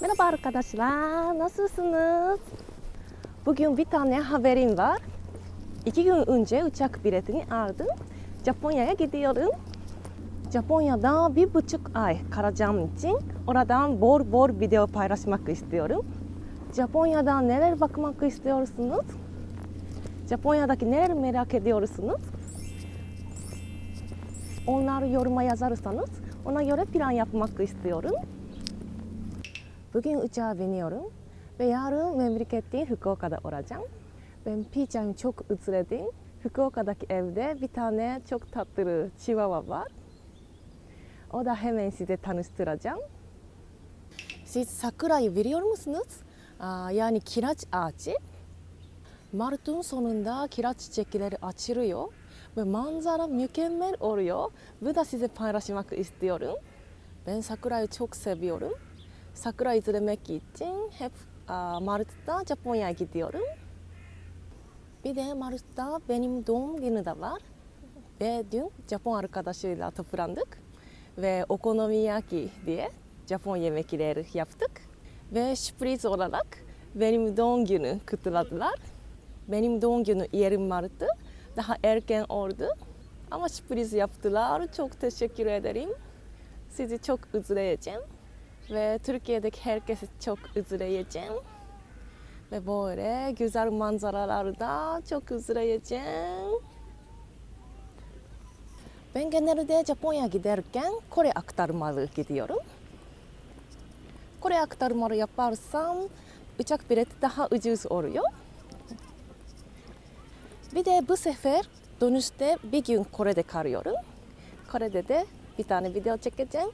Merhaba arkadaşlar, nasılsınız? Bugün bir tane haberim var. İki gün önce uçak biletini aldım. Japonya'ya gidiyorum. Japonya'da bir buçuk ay kalacağım için oradan bol bol video paylaşmak istiyorum. Japonya'da neler bakmak istiyorsunuz? Japonya'daki neler merak ediyorsunuz? Onları yoruma yazarsanız ona göre plan yapmak istiyorum. Bugün uçağa biniyorum ve yarın memleketim Fukuoka'da olacağım. Ben Pi'cağım çok özledim. Fukuoka'daki evde bir tane çok tatlı chihuahua var. O da hemen size tanıştıracağım. Siz sakurayı biliyor musunuz? Aa, yani kireç ağacı. Mart'ın sonunda kireç çiçekleri açılıyor ve manzara mükemmel oluyor. Bu da size paylaşmak istiyorum. Ben sakurayı çok seviyorum. Sakura izlemek için hep Mart'ta Japonya'ya gidiyorum. Bir de Mart'ta benim doğum günü de var. Ve dün Japon arkadaşıyla toplandık. Ve okonomiyaki diye Japon yemekleri yaptık. Ve sürpriz olarak benim doğum günü kutladılar. Benim doğum günü 20 Mart'tı. Daha erken oldu. Ama sürpriz yaptılar. Çok teşekkür ederim. Sizi çok özleyeceğim. Ve Türkiye'deki herkesi çok özleyeceğim. Ve böyle güzel manzaralarda çok özleyeceğim. Ben genelde Japonya giderken Kore aktarmalı gidiyorum. Kore aktarmalı yaparsam uçak bileti daha ucuz oluyor. Bir de bu sefer dönüşte bir gün Kore'de kalıyorum. Kore'de de bir tane video çekeceğim.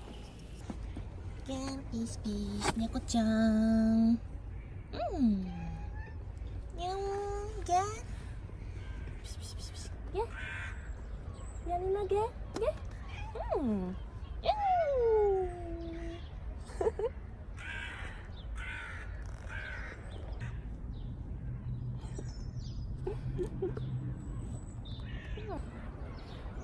Gel pis pis Neko-chan. Hmm. Nyam, gel. Pis pis pis pis. Gel. Yanına gel.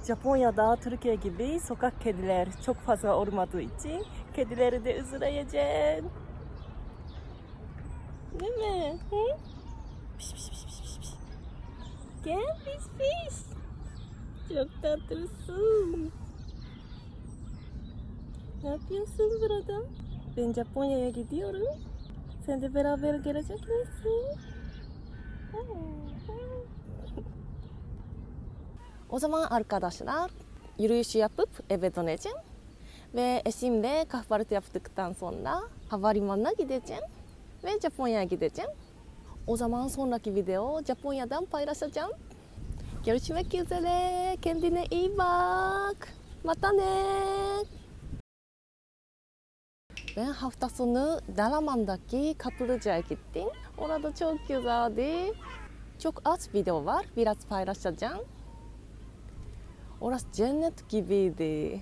Japonya'da Türkiye gibi sokak kediler çok fazla olmadığı için kedileri de üzüleceğim. Değil mi? Hı? Piş piş piş piş, piş. Gel piş piş. Çok tatlısın. Ne yapıyorsun burada? Ben Japonya'ya gidiyorum. Sen de beraber gelecek misin? O zaman arkadaşlar yürüyüş yapıp eve döneceğim. Ve eşimle kahvaltı yaptıktan sonra havalimanına gideceğim. Ve Japonya'ya gideceğim. O zaman sonraki video Japonya'dan paylaşacağım. Görüşmek üzere. Kendine iyi bak. Mata ne. Ben hafta sonu Dalaman'daki Kaplıca'ya gittim. Orada çok güzeldi. Çok az video var. Biraz paylaşacağım. Orası cennet gibiydi.